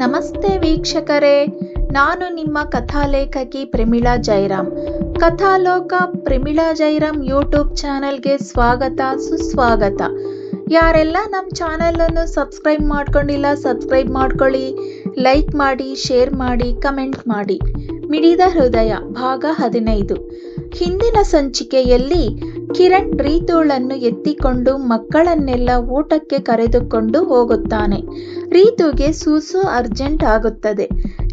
ನಮಸ್ತೆ ವೀಕ್ಷಕರೇ, ನಾನು ನಿಮ್ಮ ಕಥಾಲೇಖಕಿ ಪ್ರಮಿಳಾ ಜೈರಾಮ್ ಕಥಾಲೋಕ ಪ್ರಮಿಳಾ ಜೈರಾಮ್ ಯೂಟ್ಯೂಬ್ ಚಾನಲ್ಗೆ ಸ್ವಾಗತ, ಸುಸ್ವಾಗತ. ಯಾರೆಲ್ಲ ನಮ್ಮ ಚಾನಲನ್ನು ಸಬ್ಸ್ಕ್ರೈಬ್ ಮಾಡ್ಕೊಂಡಿಲ್ಲ, ಸಬ್ಸ್ಕ್ರೈಬ್ ಮಾಡ್ಕೊಳ್ಳಿ, ಲೈಕ್ ಮಾಡಿ, ಶೇರ್ ಮಾಡಿ, ಕಮೆಂಟ್ ಮಾಡಿ. ಮಿಡಿದ ಹೃದಯ, ಭಾಗ ಹದಿನೈದು. ಹಿಂದಿನ ಸಂಚಿಕೆಯಲ್ಲಿ ಕಿರಣ್ ರೀತುಳನ್ನು ಎತ್ತಿಕೊಂಡು ಮಕ್ಕಳನ್ನೆಲ್ಲ ಊಟಕ್ಕೆ ಕರೆದುಕೊಂಡು ಹೋಗುತ್ತಾನೆ. ರೀತುಗೆ ಸೂಸು ಅರ್ಜೆಂಟ್ ಆಗುತ್ತದೆ.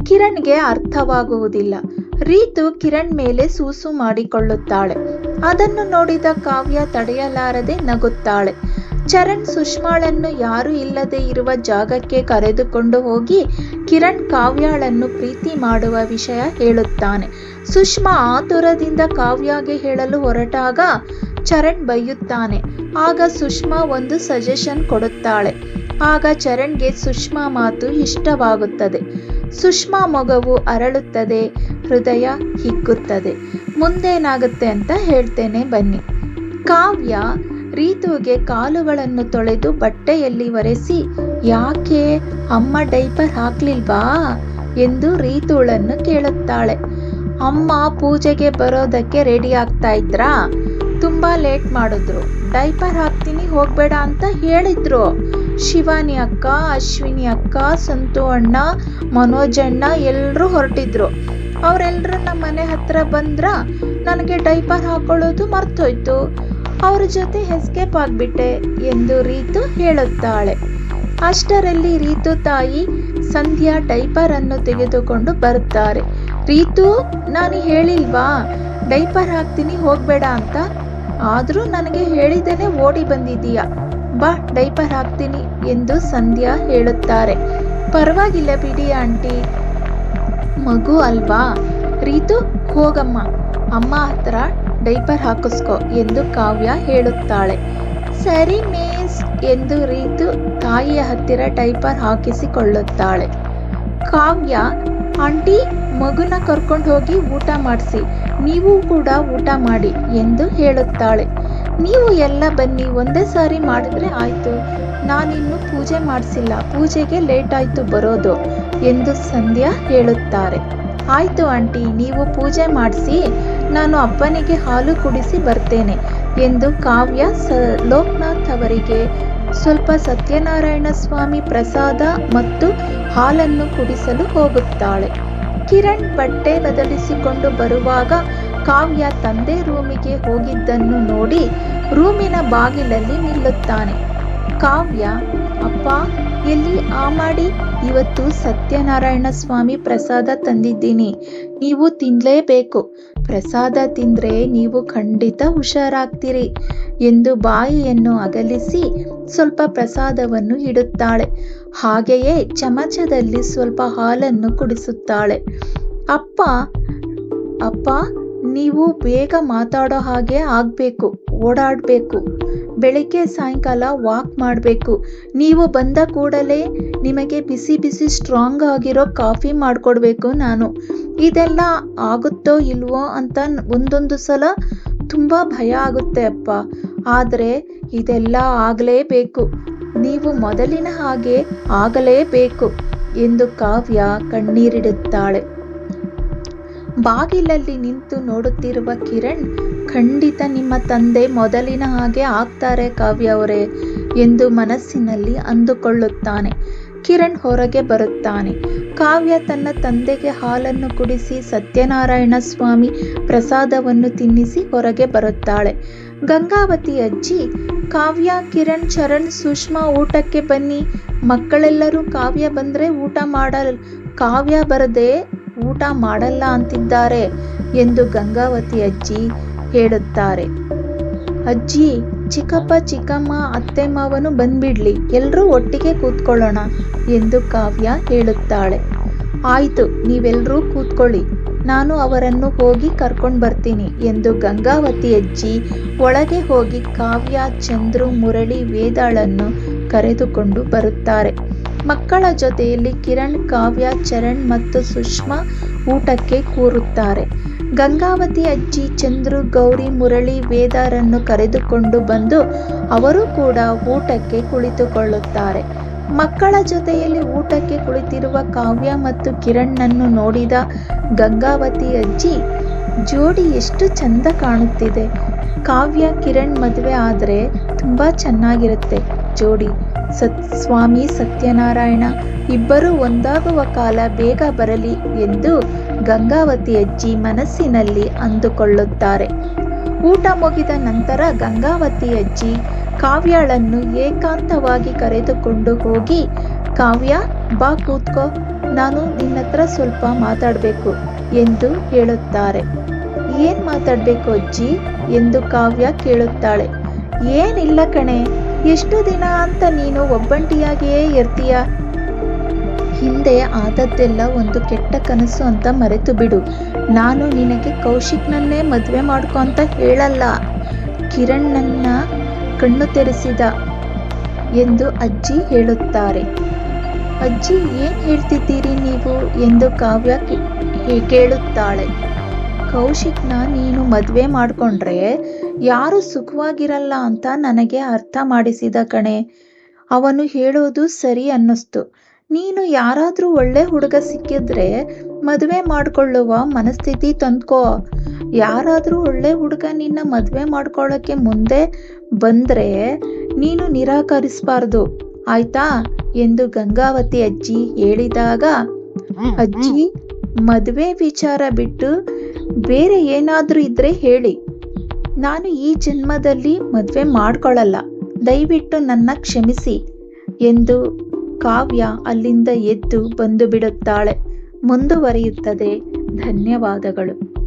ಕಿರಣ್ಗೆ ಅರ್ಥವಾಗುವುದಿಲ್ಲ. ರೀತು ಕಿರಣ್ ಮೇಲೆ ಸೂಸು ಮಾಡಿಕೊಳ್ಳುತ್ತಾಳೆ. ಅದನ್ನು ನೋಡಿದ ಕಾವ್ಯ ತಡೆಯಲಾರದೆ ನಗುತ್ತಾಳೆ. ಚರಣ್ ಸುಷ್ಮಾಳನ್ನು ಯಾರು ಇಲ್ಲದೆ ಇರುವ ಜಾಗಕ್ಕೆ ಕರೆದುಕೊಂಡು ಹೋಗಿ ಕಿರಣ್ ಕಾವ್ಯಾಳನ್ನು ಪ್ರೀತಿ ಮಾಡುವ ವಿಷಯ ಹೇಳುತ್ತಾನೆ. ಸುಷ್ಮಾ ಆತುರದಿಂದ ಕಾವ್ಯಗೆ ಹೇಳಲು ಹೊರಟಾಗ ಚರಣ್ ಬೈಯುತ್ತಾನೆ. ಆಗ ಸುಷ್ಮಾ ಒಂದು ಸಜೆಷನ್ ಕೊಡುತ್ತಾಳೆ. ಆಗ ಚರಣ್ಗೆ ಸುಷ್ಮಾ ಮಾತು ಇಷ್ಟವಾಗುತ್ತದೆ. ಸುಷ್ಮಾ ಮೊಗವು ಅರಳುತ್ತದೆ, ಹೃದಯ ಹಿಗ್ಗುತ್ತದೆ. ಮುಂದೇನಾಗುತ್ತೆ ಅಂತ ಹೇಳ್ತೇನೆ ಬನ್ನಿ. ಕಾವ್ಯ ರೀತುಗೆ ಕಾಲುಗಳನ್ನು ತೊಳೆದು ಬಟ್ಟೆಯಲ್ಲಿ ಒರೆಸಿ, ಯಾಕೆ ಅಮ್ಮ ಡೈಪರ್ ಹಾಕ್ಲಿಲ್ವಾ? ಎಂದು ರೀತುಳನ್ನು ಕೇಳುತ್ತಾಳೆ. ಅಮ್ಮ ಪೂಜೆಗೆ ಬರೋದಕ್ಕೆ ರೆಡಿ ಆಗ್ತಾ ಇದ್ರಾ? ತುಂಬಾ ಲೇಟ್ ಮಾಡಿದ್ರು. ಡೈಪರ್ ಹಾಕ್ತೀನಿ, ಹೋಗಬೇಡ ಅಂತ ಹೇಳಿದ್ರು. ಶಿವಾನಿ ಅಕ್ಕ, ಅಶ್ವಿನಿ ಅಕ್ಕ, ಸಂತು ಅಣ್ಣ, ಮನೋಜ್ ಅಣ್ಣ ಎಲ್ಲರೂ ಹೊರಟಿದ್ರು. ಅವರೆಲ್ಲರೂ ನಮ್ಮ ಮನೆ ಹತ್ರ ಬಂದ್ರ ನನಗೆ ಡೈಪರ್ ಹಾಕೊಳ್ಳೋದು ಮರ್ತೋಯ್ತು. ಅವ್ರ ಜೊತೆ ಎಸ್ಕೇಪ್ ಆಗಿಬಿಟ್ಟೆ ಎಂದು ರೀತು ಹೇಳುತ್ತಾಳೆ. ಅಷ್ಟರಲ್ಲಿ ರೀತು ತಾಯಿ ಸಂಧ್ಯಾ ಡೈಪರ್ ಅನ್ನು ತೆಗೆದುಕೊಂಡು ಬರುತ್ತಾರೆ. ರೀತು, ನಾನು ಹೇಳಿಲ್ವಾ? ಡೈಪರ್ ಹಾಕ್ತೀನಿ, ಹೋಗಬೇಡ ಅಂತ ಆದ್ರೂ ನನಗೆ ಹೇಳಿದ್ದೇನೆ, ಓಡಿ ಬಂದಿದ್ದೀಯ? ಬಾ, ಡೈಪರ್ ಹಾಕ್ತೀನಿ ಎಂದು ಸಂಧ್ಯಾ ಹೇಳುತ್ತಾರೆ. ಪರವಾಗಿಲ್ಲ ಬಿಡಿ ಆಂಟಿ. ಮಗು ಅಲ್ವಾ? ರೀತು, ಹೋಗಮ್ಮ. ಅಮ್ಮ ಹತ್ರ ಡೈಪರ್ ಹಾಕಿಸ್ಕೊ ಎಂದು ಕಾವ್ಯ ಹೇಳುತ್ತಾಳೆ. ಸರಿ ಮೇಸ್ ಎಂದು ರೀತು ತಾಯಿಯ ಹತ್ತಿರ ಡೈಪರ್ ಹಾಕಿಸಿಕೊಳ್ಳುತ್ತಾಳೆ. ಕಾವ್ಯ ಆಂಟಿ, ಮಗುನ ಕರ್ಕೊಂಡು ಹೋಗಿ ಊಟ ಮಾಡಿಸಿ. ನೀವು ಕೂಡ ಊಟ ಮಾಡಿ ಎಂದು ಹೇಳುತ್ತಾಳೆ. ನೀವು ಎಲ್ಲ ಬನ್ನಿ, ಒಂದೇ ಸಾರಿ ಮಾಡಿದ್ರೆ ಆಯ್ತು. ನಾನಿನ್ನು ಪೂಜೆ ಮಾಡಿಸಿಲ್ಲ. ಪೂಜೆಗೆ ಲೇಟ್ ಆಯ್ತು ಬರೋದು ಎಂದು ಸಂಧ್ಯಾ ಹೇಳುತ್ತಾರೆ. ಆಯ್ತು ಆಂಟಿ, ನೀವು ಪೂಜೆ ಮಾಡಿಸಿ, ನಾನು ಅಪ್ಪನಿಗೆ ಹಾಲು ಕುಡಿಸಿ ಬರ್ತೇನೆ ಎಂದು ಕಾವ್ಯ ಸ, ಲೋಕನಾಥ್ ಅವರಿಗೆ ಸ್ವಲ್ಪ ಸತ್ಯನಾರಾಯಣ ಸ್ವಾಮಿ ಪ್ರಸಾದ ಮತ್ತು ಹಾಲನ್ನು ಕುಡಿಸಲು ಹೋಗುತ್ತಾಳೆ. ಕಿರಣ್ ಬಟ್ಟೆ ಬದಲಿಸಿಕೊಂಡು ಬರುವಾಗ ಕಾವ್ಯ ತಂದೆ ರೂಮಿಗೆ ಹೋಗಿದ್ದನ್ನು ನೋಡಿ ರೂಮಿನ ಬಾಗಿಲಲ್ಲಿ ನಿಲ್ಲುತ್ತಾನೆ. ಕಾವ್ಯ, ಅಪ್ಪ, ಎಲ್ಲಿ ಆ ಮಾಡಿ? ಇವತ್ತು ಸತ್ಯನಾರಾಯಣ ಸ್ವಾಮಿ ಪ್ರಸಾದ ತಂದಿದ್ದೀನಿ. ನೀವು ತಿನ್ಲೇಬೇಕು. ಪ್ರಸಾದ ತಿಂದ್ರೆ ನೀವು ಖಂಡಿತ ಹುಷಾರಾಗ್ತೀರಿ ಎಂದು ಬಾಯಿಯನ್ನು ಅಗಲಿಸಿ ಸ್ವಲ್ಪ ಪ್ರಸಾದವನ್ನು ಇಡುತ್ತಾಳೆ. ಹಾಗೆಯೇ ಚಮಚದಲ್ಲಿ ಸ್ವಲ್ಪ ಹಾಲನ್ನು ಕುಡಿಸುತ್ತಾಳೆ. ಅಪ್ಪ ಅಪ್ಪ, ನೀವು ಬೇಗ ಮಾತಾಡೋ ಹಾಗೆ ಆಗಬೇಕು, ಓಡಾಡಬೇಕು. ಬೆಳಿಗ್ಗೆ ಸಾಯಂಕಾಲ ವಾಕ್ ಮಾಡಬೇಕು. ನೀವು ಬಂದ ಕೂಡಲೇ ನಿಮಗೆ ಬಿಸಿ ಬಿಸಿ ಸ್ಟ್ರಾಂಗ್ ಆಗಿರೋ ಕಾಫಿ ಮಾಡಿಕೊಡ್ಬೇಕು ನಾನು. ಇದೆಲ್ಲ ಆಗುತ್ತೋ ಇಲ್ವೋ ಅಂತ ಒಂದೊಂದು ಸಲ ತುಂಬ ಭಯ ಆಗುತ್ತೆ ಅಪ್ಪ. ಆದರೆ ಇದೆಲ್ಲ ಆಗಲೇಬೇಕು. ನೀವು ಮೊದಲಿನ ಹಾಗೆ ಆಗಲೇಬೇಕು ಎಂದು ಕಾವ್ಯ ಕಣ್ಣೀರಿಡುತ್ತಾಳೆ. ಬಾಗಿಲಲ್ಲಿ ನಿಂತು ನೋಡುತ್ತಿರುವ ಕಿರಣ್, ಖಂಡಿತ ನಿಮ್ಮ ತಂದೆ ಮೊದಲಿನ ಹಾಗೆ ಆಗ್ತಾರೆ ಕಾವ್ಯ ಅವರೇ ಎಂದು ಮನಸ್ಸಿನಲ್ಲಿ ಅಂದುಕೊಳ್ಳುತ್ತಾನೆ. ಕಿರಣ್ ಹೊರಗೆ ಬರುತ್ತಾನೆ. ಕಾವ್ಯ ತನ್ನ ತಂದೆಗೆ ಹಾಲನ್ನು ಕುಡಿಸಿ ಸತ್ಯನಾರಾಯಣ ಸ್ವಾಮಿ ಪ್ರಸಾದವನ್ನು ತಿನ್ನಿಸಿ ಹೊರಗೆ ಬರುತ್ತಾಳೆ. ಗಂಗಾವತಿ ಅಜ್ಜಿ, ಕಾವ್ಯ, ಕಿರಣ್, ಚರಣ್, ಸುಷ್ಮಾ ಊಟಕ್ಕೆ ಬನ್ನಿ. ಮಕ್ಕಳೆಲ್ಲರೂ ಕಾವ್ಯ ಬಂದ್ರೆ ಊಟ ಮಾಡಲ್, ಕಾವ್ಯ ಬರದೆ ಊಟ ಮಾಡಲ್ಲ ಅಂತಿದ್ದಾರೆ ಎಂದು ಗಂಗಾವತಿ ಅಜ್ಜಿ ಹೇಳುತ್ತಾರೆ. ಅಜ್ಜಿ, ಚಿಕ್ಕಪ್ಪ, ಚಿಕ್ಕಮ್ಮ, ಅತ್ತೆ, ಮಾವನು ಬಂದ್ಬಿಡ್ಲಿ ಎಲ್ಲರೂ ಒಟ್ಟಿಗೆ ಕೂತ್ಕೊಳ್ಳೋಣ ಎಂದು ಕಾವ್ಯ ಹೇಳುತ್ತಾಳೆ. ಆಯ್ತು ನೀವೆಲ್ಲರೂ ಕೂತ್ಕೊಳ್ಳಿ, ನಾನು ಅವರನ್ನು ಹೋಗಿ ಕರ್ಕೊಂಡು ಬರ್ತೀನಿ ಎಂದು ಗಂಗಾವತಿ ಅಜ್ಜಿ ಒಳಗೆ ಹೋಗಿ ಕಾವ್ಯ, ಚಂದ್ರು, ಮುರಳಿ, ವೇದಾಳನ್ನು ಕರೆದುಕೊಂಡು ಬರುತ್ತಾರೆ. ಮಕ್ಕಳ ಜೊತೆಯಲ್ಲಿ ಕಿರಣ್, ಕಾವ್ಯ, ಚರಣ್ ಮತ್ತು ಸುಷ್ಮಾ ಊಟಕ್ಕೆ ಕೂರುತ್ತಾರೆ. ಗಂಗಾವತಿ ಅಜ್ಜಿ ಚಂದ್ರು, ಗೌರಿ, ಮುರಳಿ, ವೇದಾರನ್ನು ಕರೆದುಕೊಂಡು ಬಂದು ಅವರು ಕೂಡ ಊಟಕ್ಕೆ ಕುಳಿತುಕೊಳ್ಳುತ್ತಾರೆ. ಮಕ್ಕಳ ಜೊತೆಯಲ್ಲಿ ಊಟಕ್ಕೆ ಕುಳಿತಿರುವ ಕಾವ್ಯ ಮತ್ತು ಕಿರಣ್ಣನ್ನು ನೋಡಿದ ಗಂಗಾವತಿ ಅಜ್ಜಿ, ಜೋಡಿ ಎಷ್ಟು ಚಂದ ಕಾಣುತ್ತಿದೆ. ಕಾವ್ಯ, ಕಿರಣ್ ಮದುವೆ ಆದರೆ ತುಂಬ ಚೆನ್ನಾಗಿರುತ್ತೆ. ಜೋಡಿ ಸತ್, ಸ್ವಾಮಿ ಸತ್ಯನಾರಾಯಣ, ಇಬ್ಬರೂ ಒಂದಾಗುವ ಕಾಲ ಬೇಗ ಬರಲಿ ಎಂದು ಗಂಗಾವತಿ ಅಜ್ಜಿ ಮನಸ್ಸಿನಲ್ಲಿ ಅಂದುಕೊಳ್ಳುತ್ತಾರೆ. ಊಟ ಮುಗಿದ ನಂತರ ಗಂಗಾವತಿ ಅಜ್ಜಿ ಕಾವ್ಯಾಳನ್ನು ಏಕಾಂತವಾಗಿ ಕರೆದುಕೊಂಡು ಹೋಗಿ, ಕಾವ್ಯ, ಬಾ ಕೂತ್ಕೋ, ನಾನು ನಿನ್ನ ಹತ್ರ ಸ್ವಲ್ಪ ಮಾತಾಡಬೇಕು ಎಂದು ಹೇಳುತ್ತಾರೆ. ಏನ್ ಮಾತಾಡಬೇಕು ಅಜ್ಜಿ? ಎಂದು ಕಾವ್ಯ ಕೇಳುತ್ತಾಳೆ. ಏನಿಲ್ಲ ಕಣೆ ಎಷ್ಟು ದಿನ ಅಂತ ನೀನು ಒಬ್ಬಂಟಿಯಾಗಿಯೇ ಇರ್ತೀಯ? ಹಿಂದೆ ಆದದ್ದೆಲ್ಲ ಒಂದು ಕೆಟ್ಟ ಕನಸು ಅಂತ ಮರೆತು ಬಿಡು. ನಾನು ನಿನಗೆ ಕೌಶಿಕ್ನನ್ನೇ ಮದುವೆ ಮಾಡ್ಕೊ ಅಂತ ಹೇಳಲ್ಲ. ಕಿರಣ್ಣನ್ನ ಕಣ್ಣು ತೆರೆಸಿದ ಎಂದು ಅಜ್ಜಿ ಹೇಳುತ್ತಾರೆ. ಅಜ್ಜಿ, ಏನು ಹೇಳ್ತಿದ್ದೀರಿ ನೀವು ಎಂದು ಕಾವ್ಯ ಕೇಳುತ್ತಾಳೆ. ಕೌಶಿಕ್ನ ನೀನು ಮದುವೆ ಮಾಡ್ಕೊಂಡ್ರೆ ಯಾರು ಸುಖವಾಗಿರಲ್ಲ ಅಂತ ನನಗೆ ಅರ್ಥ ಮಾಡಿಸಿದ ಕಣೆ. ಅವನು ಹೇಳೋದು ಸರಿ ಅನ್ನಿಸ್ತು. ನೀನು ಯಾರಾದ್ರೂ ಒಳ್ಳೆ ಹುಡುಗ ಸಿಕ್ಕಿದ್ರೆ ಮದುವೆ ಮಾಡ್ಕೊಳ್ಳುವ ಮನಸ್ಥಿತಿ ತಂದ್ಕೋ. ಯಾರಾದ್ರೂ ಒಳ್ಳೆ ಹುಡುಗ ನಿನ್ನ ಮದುವೆ ಮಾಡ್ಕೊಳ್ಳೋಕೆ ಮುಂದೆ ಬಂದ್ರೆ ನೀನು ನಿರಾಕರಿಸಬಾರ್ದು. ಆಯ್ತಾ? ಎಂದು ಗಂಗಾವತಿ ಅಜ್ಜಿ ಹೇಳಿದಾಗ ಅಜ್ಜಿ ಮದುವೆ ವಿಚಾರ ಬಿಟ್ಟು ಬೇರೆ ಏನಾದ್ರೂ ಇದ್ರೆ ಹೇಳಿ. ನಾನು ಈ ಜನ್ಮದಲ್ಲಿ ಮದುವೆ ಮಾಡ್ಕೊಳ್ಳಲ್ಲ ದಯವಿಟ್ಟು ನನ್ನ ಕ್ಷಮಿಸಿ ಎಂದು ಕಾವ್ಯ ಅಲ್ಲಿಂದ ಎದ್ದು ಬಂದು ಬಿಡುತ್ತಾಳೆ. ಮುಂದುವರಿಯುತ್ತದೆ. ಧನ್ಯವಾದಗಳು.